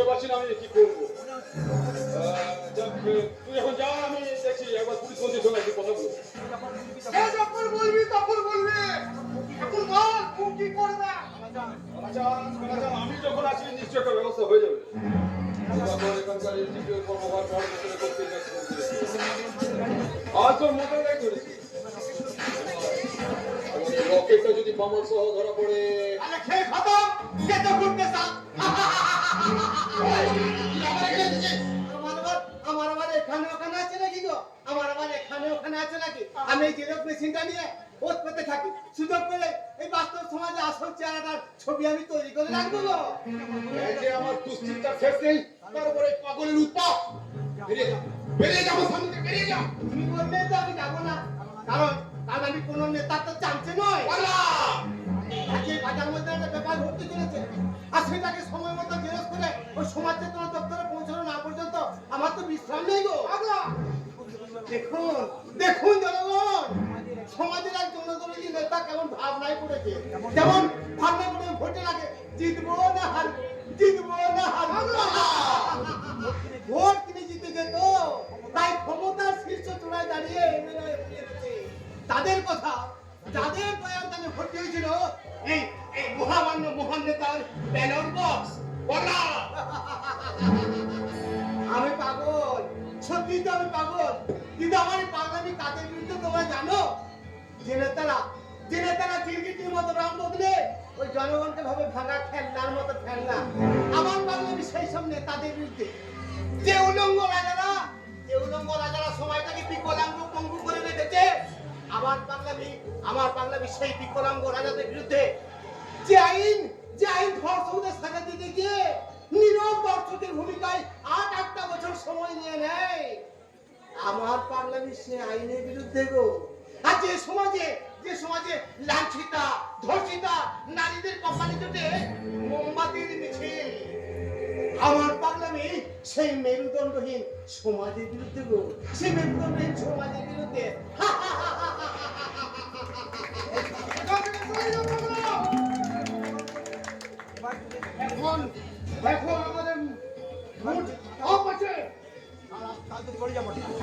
ভেবে পাচ্ছি না আমি কি করব? তুই এখন যা আমি দেখছি একবার পুলিশ মন্ত্রীর সঙ্গে একটু কথা বলব। যখন বলবি তখন বলবি। এখন বল তুই কি করবে? আচ্ছা আচ্ছা, আমি যখন আছি নিশ্চয় একটা ব্যবস্থা হয়ে যাবে। এখানকার করতে আজ তোর মোটরটাই করেছি রকেটটা যদি বামল সহ ধরা পড়ে। আরে খেয়ে খতম কে তো ঘুরতে চা আমার এখানে ওখানে আছে গো আমার আবার এখানে ওখানে আছে নাকি আমি এই জেরক্স নিয়ে এই বাস্তব সমাজে আসল চেহারাটার ছবি আমি তৈরি করে রাখব তার তুমি বললে তো আমি যাব না কারণ কারণ আমি কোনো নেতার দেখুন জনগণ, সমাজের এক জনদলীয় নেতা কেমন ভাবনায় পড়েছে? যেমন ভাবনায় পড়ে ভোটে লাগে জিতবো না হারবো জিতবো না হারবো ভোট কিনে জিতে যেত, তাই ক্ষমতার শীর্ষ চূড়ায় দাঁড়িয়ে তাদের কথা, যাদের প্রয়ান্তানে ভর্তি হয়েছিল, এই এই মহামান্য মহান নেতার ব্যালট বক্স আমি পাগল। সত্যি তো আমি পাগল। কিন্তু আমার এই পাগলামি কাদের বিরুদ্ধে তোমরা জানো? যে নেতারা যে নেতারা গিরগিটির মতো রং বদলে ওই জনগণকে ভাবে ভাঙা খেলনার মতো খেলনা। আমার পাগলামি সেই সব নেতাদের বিরুদ্ধে। যে উলঙ্গ রাজারা, যে উলঙ্গ রাজারা সময়টাকে বিকলাঙ্গ পঙ্গু করে রেখেছে, আমার পাগলামি আমার পাগলামি সেই বিকলাঙ্গ রাজাদের বিরুদ্ধে। যে আইন যে আইন ধর্ষকদের সাজা দিতে গিয়ে নীরব দর্শকের ভূমিকায় বছর সময় নিয়ে নেয় আমার পাগলামি সে আইনের বিরুদ্ধে গো আর যে সমাজে যে সমাজে লাঞ্ছিতা ধর্ষিতা নারীদের কপালে জোটে মোমবাতির মিছিল আমার পাগলামি সেই মেরুদণ্ডহীন সমাজের বিরুদ্ধে গো সেই মেরুদণ্ডহীন সমাজের বিরুদ্ধে এখন এখন amortiguar.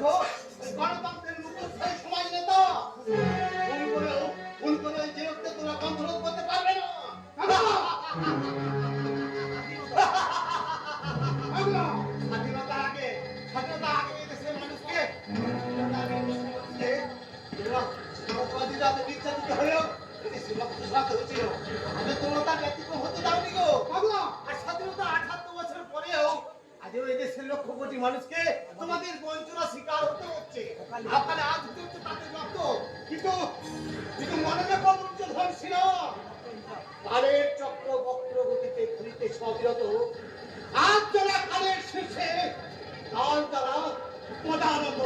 더. কোটি মানুষকে তোমাদের বঞ্চনা শিকার হতে হচ্ছে। আপনারা আজ করছে তাতে যত কিন্তু কিন্তু মনে রেখো দুর্যোধন ছিল। কালের চক্র বক্র গতিতে ঘুরিতে সবিরত। আজ যারা কালের শীর্ষে কাল তারা প্রধানত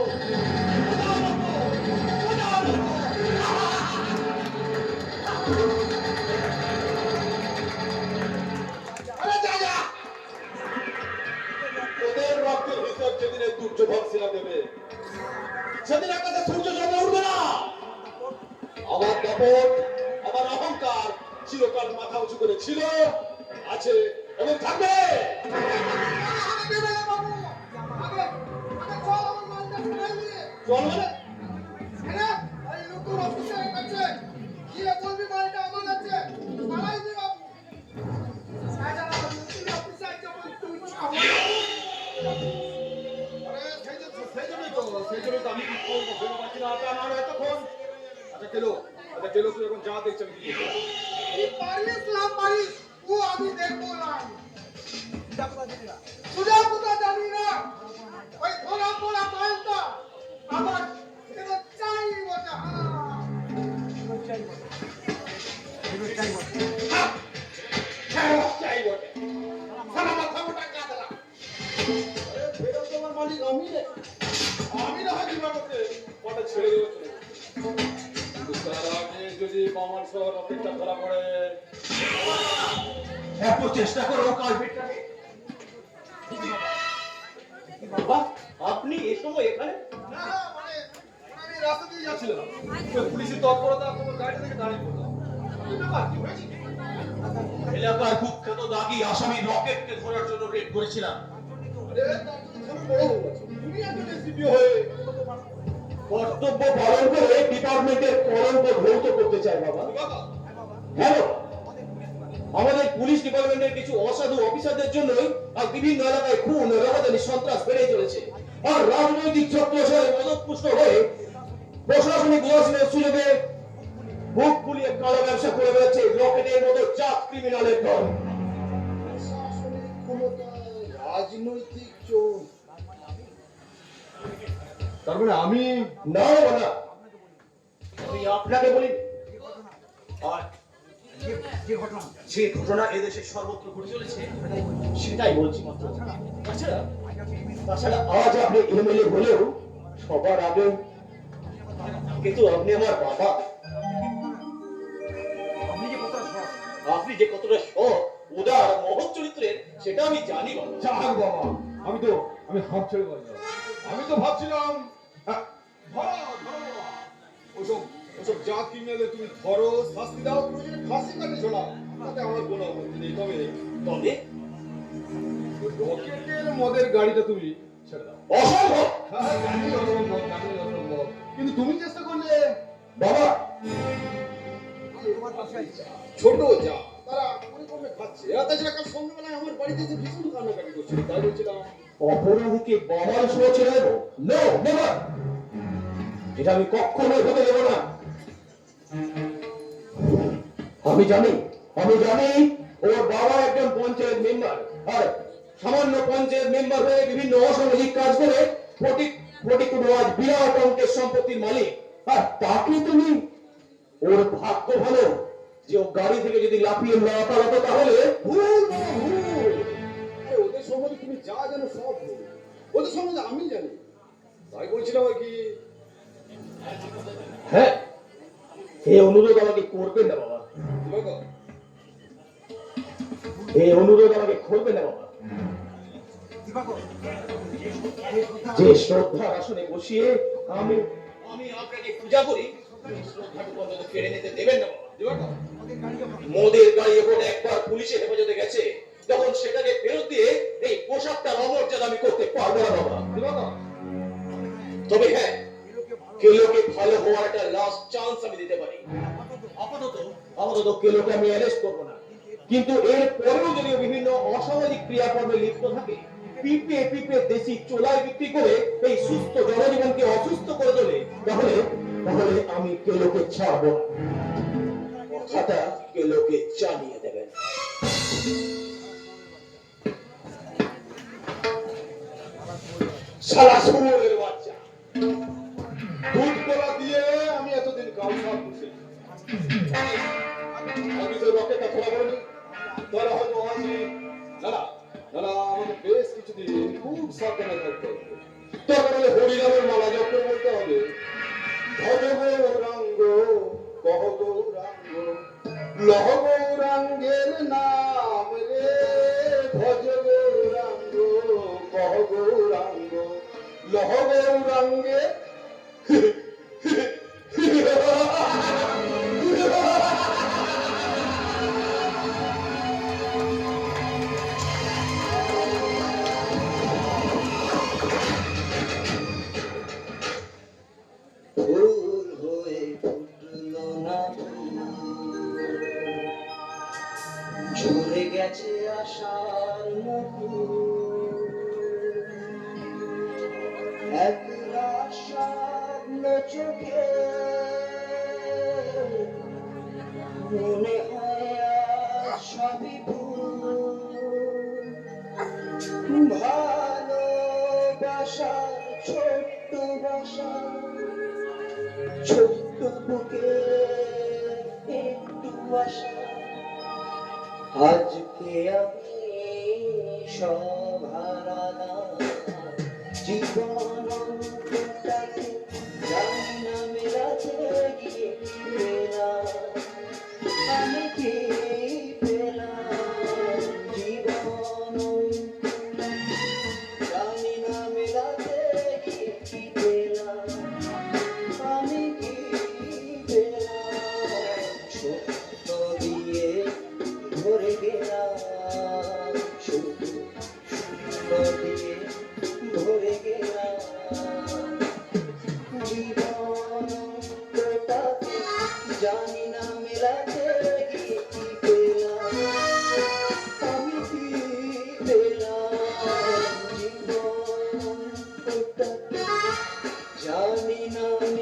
চেষ্টা করো কালপিটটাকে বাবা আপনি সময় এখানে না মানে আমি রাস্তা দিয়ে যাচ্ছিলাম পুলিশের তৎপরতা তোমার গাড়ি থেকে দাঁড়িয়ে পড়লাম কি ব্যাপার কি হয়েছে কি? এলাকার কুখ্যাত দাগি আসামি রকেটকে ধরার জন্য রেড করেছিলাম আরে তার জন্য তুমি বড় গেছো। তুমি একজন এসডিপি হয়ে কর্তব্য পালন করে ডিপার্টমেন্টের কলঙ্ক ধৌত করতে চাই বাবা হ্যাঁ বাবা। আমাদের পুলিশ ডিপার্টমেন্টের কিছু অসাধু অফিসারদের জন্যই আজ বিভিন্ন এলাকায় খুন রাহাজানি সন্ত্রাস বেড়ে চলেছে। আর রাজনৈতিক চক্রসারে মদতপুষ্ট হয়ে প্রশাসনিক উদাসীনের সুযোগে বুক ফুলিয়ে কালো ব্যবসা করে বেড়াচ্ছে রকেটের মতো চাপ ক্রিমিনালের দল। রাজনৈতিক চোর। তার মানে আমি না না। আমি আপনাকে বলি। আর যে- ঘটনা। যে ঘটনা এদেশে সর্বত্র ঘটে চলেছে সেটাই বলছি মাত্র। তাছাড়া তাছাড়া আজ আপনি এমএলএ হলেও সবার আগে কিন্তু আপনি আমার বাবা। আপনি যে কতটা সৎ। আপনি যে কতটা সৎ উদার মহৎ চরিত্রের সেটা আমি জানি বাবা। বাবা। আমি তো আমি হাফ ছেড়ে আমি তো ভাবছিলাম হ্যাঁ, ধরো ধরো ওসব জাত ক্রিমিনালে তুমি ধরো শাস্তি দাও প্রয়োজনে ফাঁসি কাটে তাতে আমার কোনো আপত্তি নেই। তবে তবে রকেটের মদের গাড়িটা তুমি ছেড়ে দাও। অসম্ভব! হ্যাঁ, জানি অসম্ভব, জানি অসম্ভব। কিন্তু তুমি চেষ্টা করলে বাবা! তোমার পাশে আছে ছোট যা তারা কমে খাচ্ছে। এরা তাছাড়া কাল সন্ধ্যাবেলায় আমার বাড়িতে এসে ভীষণ কান্নাকাটি করছিল তাই বলছিলাম। অপরাধীকে বাবার সহ ছেড়ে দেবো। নো নেভার এটা আমি কখনোই হতে দেবো না। আমি জানি আমি জানি ওর বাবা একজন পঞ্চায়েত মেম্বার। আর সামান্য পঞ্চায়েত মেম্বার হয়ে বিভিন্ন অসামাজিক কাজ করে বিরাট অঙ্কের সম্পত্তির মালিক। আর তাকে তুমি ওর ভাগ্য ভালো যে ও গাড়ি থেকে যদি লাফিয়ে না পালাতো তাহলে ভুল ভুল। ওদের সম্বন্ধে তুমি যা জানো সব ভুল। ওদের সম্বন্ধে আমি জানি। তাই বলছিলাম আর কি? হ্যাঁ এই অনুরোধ আমাকে করবেন না, বাবা। এই অনুরোধ আমাকে করবেন না, বাবা। যে শ্রদ্ধার আসনে বসিয়ে আমি আমি আপনাকে পূজা করি মোদের গাড়ি এখন একবার পুলিশের হেফাজতে গেছে। তখন সেটাকে ফেরত দিয়ে এই পোশাকটা অমর্যাদা আমি করতে পারব না, বাবা। তবে হ্যাঁ কেলোকে ভালো হওয়ার একটা লাস্ট চান্স আমি দিতে পারি। আপাতত আপাতত কেলোকে আমি অ্যারেস্ট করব না। কিন্তু এর পরেও যদি বিভিন্ন অসামাজিক ক্রিয়াকর্মে লিপ্ত থাকে পিপে পিপে দেশি চোলাই বিক্রি করে এই সুস্থ জনজীবনকে অসুস্থ করে তোলে তাহলে তাহলে আমি কেলোকে ছাড়বো কথাটা কেলোকে জানিয়ে দেবেন। শালা শুয়োরের লহ গৌরাঙ্গে ফুটলো না ঝরে গেছে আশার একলা স্বপ্ন চোখে মনে হয় সবই ভুল ছোট্ট বাসা, ছোট্ট বুকে একটু আশা আজকে আমি সব হারালাম জীবন জানি না মেলাতে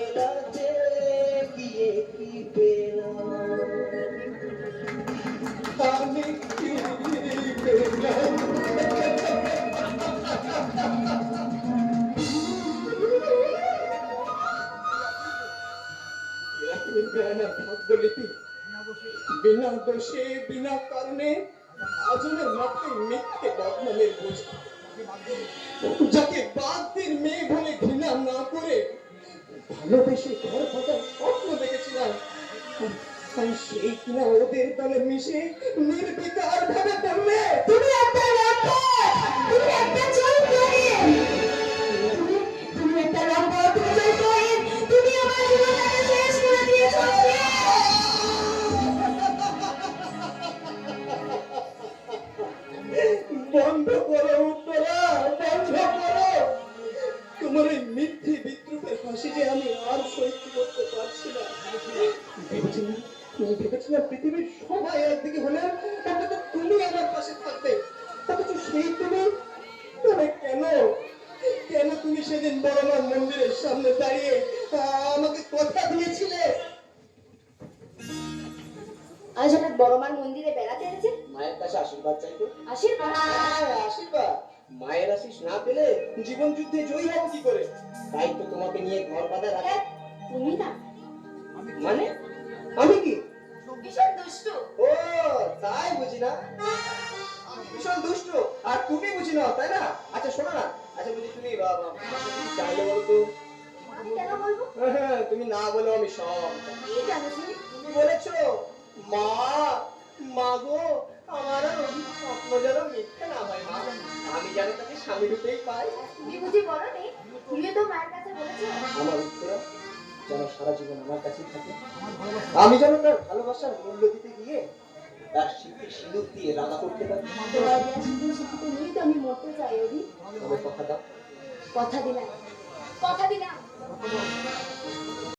ভালোবেসে ঘর পাতার স্বপ্ন দেখেছিলাম। সেই কিনা ওদের দলে মিশে নির্বিকার ভাবে পড়লে তুমি একটা করো, উত্তরা কাছে আশীর্বাদ চাইতো আশীর্বাদ। আশীর্বাদ। মায়ের আশিস না পেলে জীবন যুদ্ধে জয়ী হব কি করে? তাই তো তোমাকে নিয়ে ঘর বাঁধা রাখা। তুমি না। মানে? আমি কি? ভীষণ দুষ্টু। ও তাই বুঝি না? ভীষণ দুষ্ট। আর তুমি বুঝি না তাই না? আচ্ছা শোনো না। আচ্ছা বুঝি তুমি চাইলে বলো তো আমি কেন বলব? হ্যাঁ, তুমি না বলো আমি সব কি জানো তুমি বলেছ মা মা গো স্বপ্ন যেন মিথ্যে না হয়। মা আমি যেন তাকে স্বামী রূপেই পাই। তুমি বুঝি বলো নি তুমি তো মায়ের কাছে বলেছ আমার উত্তরা যেন সারা জীবন আমার কাছেই থাকে। আমি যেন তার ভালোবাসার মূল্য দিতে গিয়ে তার স্মৃতি সিঁদুর দিয়ে রাগা করতে পারি। তোমার দেয়া শুধু শিখিতে নিয়ে তো আমি মরতে চাই অভি কথা দাও। কথা দিলাম। কথা দিলাম।